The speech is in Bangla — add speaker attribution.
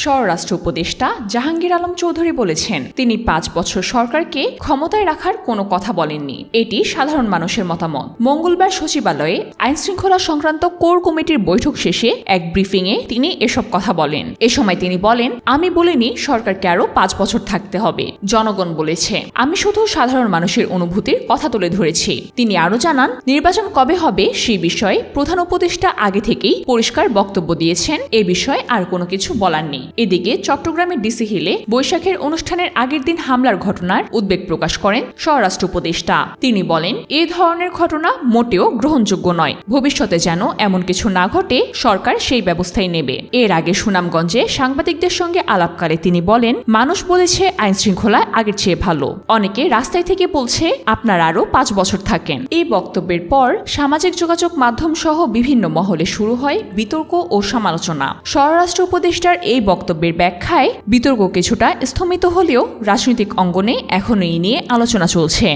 Speaker 1: স্বরাষ্ট্র উপদেষ্টা জাহাঙ্গীর আলম চৌধুরী বলেছেন, তিনি পাঁচ বছর সরকারকে ক্ষমতায় রাখার কোনো কথা বলেননি। এটি সাধারণ মানুষের মতামত। মঙ্গলবার সচিবালয়ে আইনশৃঙ্খলা সংক্রান্ত কোর কমিটির বৈঠক শেষে এক ব্রিফিংয়ে তিনি এসব কথা বলেন। এ সময় তিনি বলেন, আমি বলিনি সরকারকে আরও পাঁচ বছর থাকতে হবে। জনগণ বলেছে, আমি শুধু সাধারণ মানুষের অনুভূতির কথা তুলে ধরেছি। তিনি আরও জানান, নির্বাচন কবে হবে সেই বিষয়ে প্রধান উপদেষ্টা আগে থেকেই পরিষ্কার বক্তব্য দিয়েছেন। এ বিষয়ে আর কোনো কিছু বলার নেই। এদিকে চট্টগ্রামের ডিসি হিলে বৈশাখের অনুষ্ঠানের আগের দিন হামলার ঘটনার উদ্বেগ প্রকাশ করেন স্বরাষ্ট্র উপদেষ্টা। তিনি বলেন, এ ধরনের ঘটনা মোটেও গ্রহণযোগ্য নয়। ভবিষ্যতে যেন এমন কিছু না ঘটে, সরকার সেই ব্যবস্থাই নেবে। এর আগে সুনামগঞ্জে সাংবাদিকদের সঙ্গে আলাপকালে তিনি বলেন, মানুষ বলেছে আইন শৃঙ্খলা আগের চেয়ে ভালো। অনেকে রাস্তায় থেকে বলছে, আপনার আরও পাঁচ বছর থাকেন। এই বক্তব্যের পর সামাজিক যোগাযোগ মাধ্যম সহ বিভিন্ন মহলে শুরু হয় বিতর্ক ও সমালোচনা। স্বরাষ্ট্র উপদেষ্টার এই বক্তব্যের ব্যাখ্যায় বিতর্ক কিছুটা স্থমিত হলেও রাজনৈতিক অঙ্গনে এখনও এই নিয়ে আলোচনা চলছে।